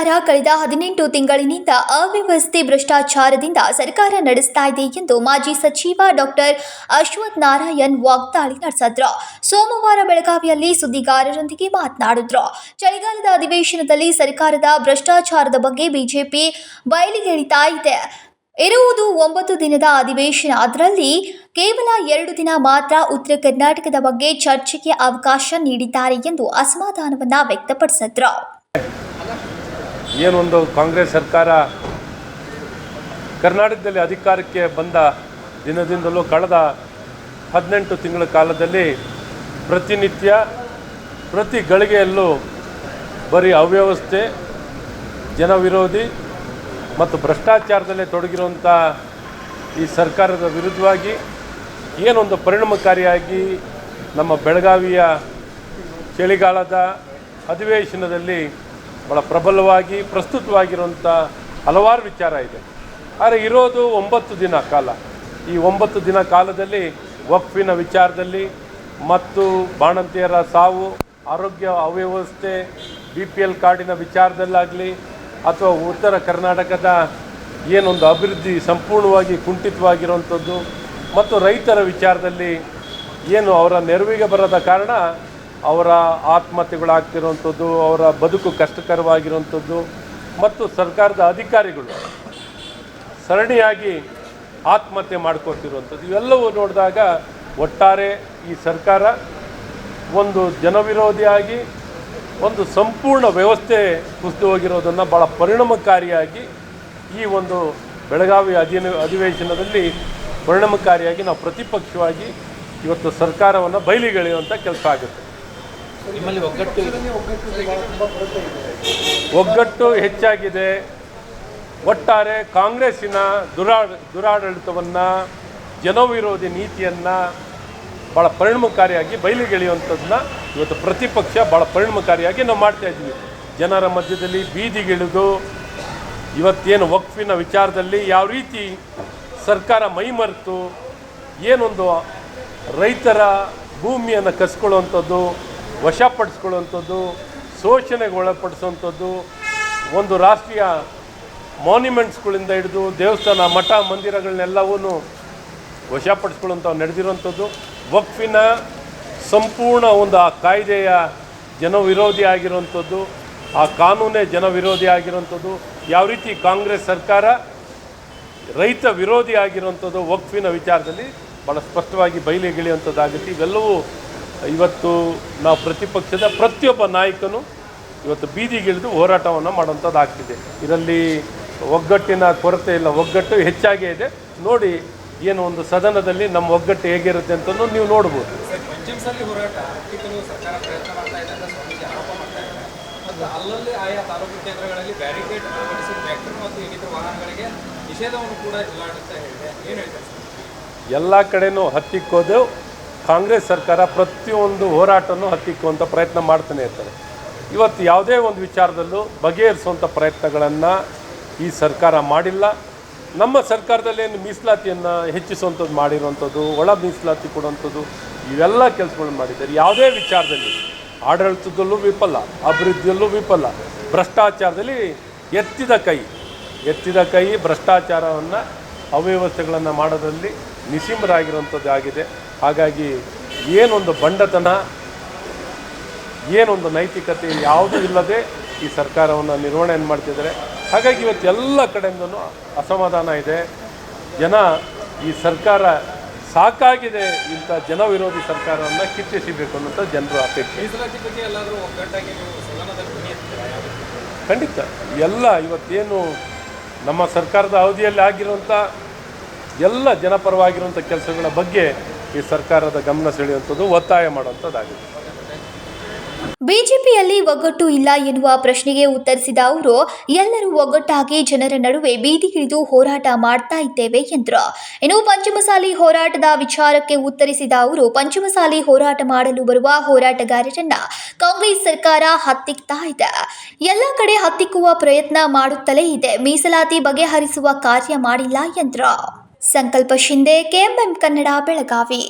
ಸರ್ಕಾರ ಕಳೆದ ಹದಿನೆಂಟು ತಿಂಗಳಿನಿಂದ ಅವ್ಯವಸ್ಥೆ ಭ್ರಷ್ಟಾಚಾರದಿಂದ ಸರ್ಕಾರ ನಡೆಸ್ತಾ ಇದೆ ಎಂದು ಮಾಜಿ ಸಚಿವ ಡಾಕ್ಟರ್ ಅಶ್ವಥ್ ನಾರಾಯಣ್ ವಾಗ್ದಾಳಿ ನಡೆಸಿದ್ರು. ಸೋಮವಾರ ಬೆಳಗಾವಿಯಲ್ಲಿ ಸುದ್ದಿಗಾರರೊಂದಿಗೆ ಮಾತನಾಡಿದ್ರು. ಚಳಿಗಾಲದ ಅಧಿವೇಶನದಲ್ಲಿ ಸರ್ಕಾರದ ಭ್ರಷ್ಟಾಚಾರದ ಬಗ್ಗೆ ಬಿಜೆಪಿ ಬಯಲಿಗೆಳಿತಾ ಇದೆ. ಇರುವುದು ಒಂಬತ್ತು ದಿನದ ಅಧಿವೇಶನ. ಅದರಲ್ಲಿ ಕೇವಲ ಎರಡು ದಿನ ಮಾತ್ರ ಉತ್ತರ ಕರ್ನಾಟಕದ ಬಗ್ಗೆ ಚರ್ಚೆಗೆ ಅವಕಾಶ ನೀಡಿದ್ದಾರೆ ಎಂದು ಅಸಮಾಧಾನವನ್ನು ವ್ಯಕ್ತಪಡಿಸಿದ್ರು. ಏನೊಂದು ಕಾಂಗ್ರೆಸ್ ಸರ್ಕಾರ ಕರ್ನಾಟಕದಲ್ಲಿ ಅಧಿಕಾರಕ್ಕೆ ಬಂದ ದಿನದಿಂದಲೂ ಕಳೆದ ಹದಿನೆಂಟು ತಿಂಗಳ ಕಾಲದಲ್ಲಿ ಪ್ರತಿನಿತ್ಯ, ಪ್ರತಿ ಗಳಿಗೆಯಲ್ಲೂ ಬರೀ ಅವ್ಯವಸ್ಥೆ, ಜನವಿರೋಧಿ ಮತ್ತು ಭ್ರಷ್ಟಾಚಾರದಲ್ಲಿ ತೊಡಗಿರುವಂಥ ಈ ಸರ್ಕಾರದ ವಿರುದ್ಧವಾಗಿ ಏನೊಂದು ಪರಿಣಾಮಕಾರಿಯಾಗಿ ನಮ್ಮ ಬೆಳಗಾವಿಯ ಚಳಿಗಾಲದ ಅಧಿವೇಶನದಲ್ಲಿ ಭಾಳ ಪ್ರಬಲವಾಗಿ ಪ್ರಸ್ತುತವಾಗಿರುವಂಥ ಹಲವಾರು ವಿಚಾರ ಇದೆ. ಆದರೆ ಇರೋದು ಒಂಬತ್ತು ದಿನ ಕಾಲ. ಈ ಒಂಬತ್ತು ದಿನ ಕಾಲದಲ್ಲಿ ವಕ್ಫಿನ ವಿಚಾರದಲ್ಲಿ ಮತ್ತು ಬಾಣಂತಿಯರ ಸಾವು, ಆರೋಗ್ಯ ಅವ್ಯವಸ್ಥೆ, ಬಿ ಪಿ ಎಲ್ ಕಾರ್ಡಿನ ವಿಚಾರದಲ್ಲಾಗಲಿ ಅಥವಾ ಉತ್ತರ ಕರ್ನಾಟಕದ ಏನೊಂದು ಅಭಿವೃದ್ಧಿ ಸಂಪೂರ್ಣವಾಗಿ ಕುಂಠಿತವಾಗಿರುವಂಥದ್ದು ಮತ್ತು ರೈತರ ವಿಚಾರದಲ್ಲಿ ಏನು ಅವರ ನೆರವಿಗೆ ಬರದ ಕಾರಣ ಅವರ ಆತ್ಮಹತ್ಯೆಗಳಾಗ್ತಿರುವಂಥದ್ದು, ಅವರ ಬದುಕು ಕಷ್ಟಕರವಾಗಿರುವಂಥದ್ದು, ಮತ್ತು ಸರ್ಕಾರದ ಅಧಿಕಾರಿಗಳು ಸರಣಿಯಾಗಿ ಆತ್ಮಹತ್ಯೆ ಮಾಡ್ಕೊತಿರುವಂಥದ್ದು ಇವೆಲ್ಲವೂ ನೋಡಿದಾಗ ಒಟ್ಟಾರೆ ಈ ಸರ್ಕಾರ ಒಂದು ಜನವಿರೋಧಿಯಾಗಿ, ಒಂದು ಸಂಪೂರ್ಣ ವ್ಯವಸ್ಥೆ ಕುಸಿದು ಹೋಗಿರೋದನ್ನು ಭಾಳ ಪರಿಣಾಮಕಾರಿಯಾಗಿ ಈ ಒಂದು ಬೆಳಗಾವಿ ಅಧಿನ, ಅಧಿವೇಶನದಲ್ಲಿ ಪರಿಣಾಮಕಾರಿಯಾಗಿ ನಾವು ಪ್ರತಿಪಕ್ಷವಾಗಿ ಇವತ್ತು ಸರ್ಕಾರವನ್ನು ಬಯಲಿಗೆಳೆಯುವಂಥ ಕೆಲಸ ಆಗುತ್ತೆ. ನಿಮ್ಮಲ್ಲಿ ಒಗ್ಗಟ್ಟು ಒಗ್ಗಟ್ಟು ಹೆಚ್ಚಾಗಿದೆ. ಒಟ್ಟಾರೆ ಕಾಂಗ್ರೆಸ್ಸಿನ ದುರಾಡಳಿತವನ್ನ ದುರಾಡಳಿತವನ್ನು ಜನವಿರೋಧಿ ನೀತಿಯನ್ನು ಭಾಳ ಪರಿಣಾಮಕಾರಿಯಾಗಿ ಬಯಲಿಗೆಳೆಯುವಂಥದ್ದನ್ನ ಇವತ್ತು ಪ್ರತಿಪಕ್ಷ ಭಾಳ ಪರಿಣಾಮಕಾರಿಯಾಗಿ ನಾವು ಮಾಡ್ತಾ ಇದ್ದೀವಿ. ಜನರ ಮಧ್ಯದಲ್ಲಿ ಬೀದಿಗಿಳಿದು ಇವತ್ತೇನು ವಕ್ಫಿನ ವಿಚಾರದಲ್ಲಿ ಯಾವ ರೀತಿ ಸರ್ಕಾರ ಮೈಮರೆತು ಏನೊಂದು ರೈತರ ಭೂಮಿಯನ್ನು ಕಸ್ಕೊಳ್ಳುವಂಥದ್ದು ವಶಪಡಿಸ್ಕೊಳ್ಳುವಂಥದ್ದು, ಶೋಷಣೆಗೆ ಒಳಪಡಿಸುವಂಥದ್ದು, ಒಂದು ರಾಷ್ಟ್ರೀಯ ಮಾನ್ಯುಮೆಂಟ್ಸ್ಗಳಿಂದ ಹಿಡಿದು ದೇವಸ್ಥಾನ, ಮಠ ಮಂದಿರಗಳನ್ನೆಲ್ಲವೂ ವಶಪಡಿಸ್ಕೊಳ್ಳುವಂಥ ನಡೆದಿರುವಂಥದ್ದು. ವಕ್ಫಿನ ಸಂಪೂರ್ಣ ಒಂದು ಆ ಕಾಯ್ದೆಯ ಜನವಿರೋಧಿ ಆಗಿರುವಂಥದ್ದು. ಆ ಕಾನೂನೇ ಜನವಿರೋಧಿ ಆಗಿರುವಂಥದ್ದು. ಯಾವ ರೀತಿ ಕಾಂಗ್ರೆಸ್ ಸರ್ಕಾರ ರೈತ ವಿರೋಧಿ ಆಗಿರುವಂಥದ್ದು, ವಕ್ಫಿನ ವಿಚಾರದಲ್ಲಿ ಭಾಳ ಸ್ಪಷ್ಟವಾಗಿ ಬಯಲಿಗಿಳಿಯುವಂಥದ್ದಾಗುತ್ತೆ ಇವೆಲ್ಲವೂ ಇವತ್ತು ನಾವು ಪ್ರತಿಪಕ್ಷದ ಪ್ರತಿಯೊಬ್ಬ ನಾಯಕನು ಇವತ್ತು ಬೀದಿಗಿಳಿದು ಹೋರಾಟವನ್ನು ಮಾಡುವಂಥದ್ದಾಗ್ತಿದೆ ಇದರಲ್ಲಿ ಒಗ್ಗಟ್ಟಿನ ಕೊರತೆ ಇಲ್ಲ ಒಗ್ಗಟ್ಟು ಹೆಚ್ಚಾಗೇ ಇದೆ. ನೋಡಿ ಏನು ಒಂದು ಸದನದಲ್ಲಿ ನಮ್ಮ ಒಗ್ಗಟ್ಟು ಹೇಗಿರುತ್ತೆ ಅಂತಂದು ನೀವು ನೋಡ್ಬೋದು. ಅಂತ ಎಲ್ಲ ಕಡೆನೂ ಹತ್ತಿಕ್ಕೋದು ಕಾಂಗ್ರೆಸ್ ಸರ್ಕಾರ ಪ್ರತಿಯೊಂದು ಹೋರಾಟನೂ ಹತ್ತಿಕ್ಕುವಂಥ ಪ್ರಯತ್ನ ಮಾಡ್ತಾನೆ ಇರ್ತಾರೆ. ಇವತ್ತು ಯಾವುದೇ ಒಂದು ವಿಚಾರದಲ್ಲೂ ಬಗೆಹರಿಸುವಂಥ ಪ್ರಯತ್ನಗಳನ್ನು ಈ ಸರ್ಕಾರ ಮಾಡಿಲ್ಲ. ನಮ್ಮ ಸರ್ಕಾರದಲ್ಲೇನು ಮೀಸಲಾತಿಯನ್ನು ಹೆಚ್ಚಿಸುವಂಥದ್ದು ಮಾಡಿರುವಂಥದ್ದು, ಒಳ ಮೀಸಲಾತಿ ಕೊಡುವಂಥದ್ದು, ಇವೆಲ್ಲ ಕೆಲಸಗಳನ್ನು ಮಾಡಿದ್ದಾರೆ. ಯಾವುದೇ ವಿಚಾರದಲ್ಲಿ ಆಡಳಿತದಲ್ಲೂ ವಿಫಲ, ಅಭಿವೃದ್ಧಿಯಲ್ಲೂ ವಿಫಲ, ಭ್ರಷ್ಟಾಚಾರದಲ್ಲಿ ಎತ್ತಿದ ಕೈ ಎತ್ತಿದ ಕೈ ಭ್ರಷ್ಟಾಚಾರವನ್ನು ಅವ್ಯವಸ್ಥೆಗಳನ್ನು ಮಾಡೋದರಲ್ಲಿ ನಿಸಿಂಬರಾಗಿರುವಂಥದ್ದು ಆಗಿದೆ ಹಾಗಾಗಿ ಏನೊಂದು ಬಂಡತನ ಏನೊಂದು ನೈತಿಕತೆ ಯಾವುದೂ ಇಲ್ಲದೆ ಈ ಸರ್ಕಾರವನ್ನು ನಿರ್ವಹಣೆಯನ್ನು ಮಾಡ್ತಿದ್ದಾರೆ. ಹಾಗಾಗಿ ಇವತ್ತು ಎಲ್ಲ ಕಡೆಯಿಂದನೂ ಅಸಮಾಧಾನ ಇದೆ. ಜನ ಈ ಸರ್ಕಾರ ಸಾಕಾಗಿದೆ ಇಂಥ ಜನವಿರೋಧಿ ಸರ್ಕಾರವನ್ನು ಕಿತ್ತೆಸಿಬೇಕು ಅನ್ನೋಂಥ ಜನರು ಅಪೇಕ್ಷೆ. ಖಂಡಿತ. ಎಲ್ಲ ಇವತ್ತೇನು ನಮ್ಮ ಸರ್ಕಾರದ ಅವಧಿಯಲ್ಲಿ ಆಗಿರುವಂಥ ಎಲ್ಲ ಜನಪರವಾಗಿರುವಂಥ ಕೆಲಸಗಳ ಬಗ್ಗೆ ಈ ಸರ್ಕಾರದ ಗಮನ ಸೆಳೆಯುವಂಥದ್ದು ಒತ್ತಾಯ ಮಾಡುವಂಥದ್ದಾಗಿದೆ. ಬಿಜೆಪಿಯಲ್ಲಿ ಒಗ್ಗಟ್ಟು ಇಲ್ಲ ಎನ್ನುವ ಪ್ರಶ್ನೆಗೆ ಉತ್ತರಿಸಿದ ಅವರು, ಎಲ್ಲರೂ ಒಗ್ಗಟ್ಟಾಗಿ ಜನರ ನಡುವೆ ಬೀದಿಗಿಳಿದು ಹೋರಾಟ ಮಾಡ್ತಾ ಇದ್ದೇವೆ ಎಂದರು. ಇನ್ನು ಪಂಚಮಸಾಲಿ ಹೋರಾಟದ ವಿಚಾರಕ್ಕೆ ಉತ್ತರಿಸಿದ ಅವರು, ಪಂಚಮಸಾಲಿ ಹೋರಾಟ ಮಾಡಲು ಬರುವ ಹೋರಾಟಗಾರರನ್ನ ಕಾಂಗ್ರೆಸ್ ಸರ್ಕಾರ ಹತ್ತಿಕ್ತಾ ಇದೆ. ಎಲ್ಲ ಕಡೆ ಹತ್ತಿಕ್ಕುವ ಪ್ರಯತ್ನ ಮಾಡುತ್ತಲೇ ಇದೆ. ಮೀಸಲಾತಿ ಬಗೆಹರಿಸುವ ಕಾರ್ಯ ಮಾಡಿಲ್ಲ ಎಂದರು. ಸಂಕಲ್ಪ ಶಿಂದೆ ಕೆಎಂಎಂ ಕನ್ನಡ ಬೆಳಗಾವಿ.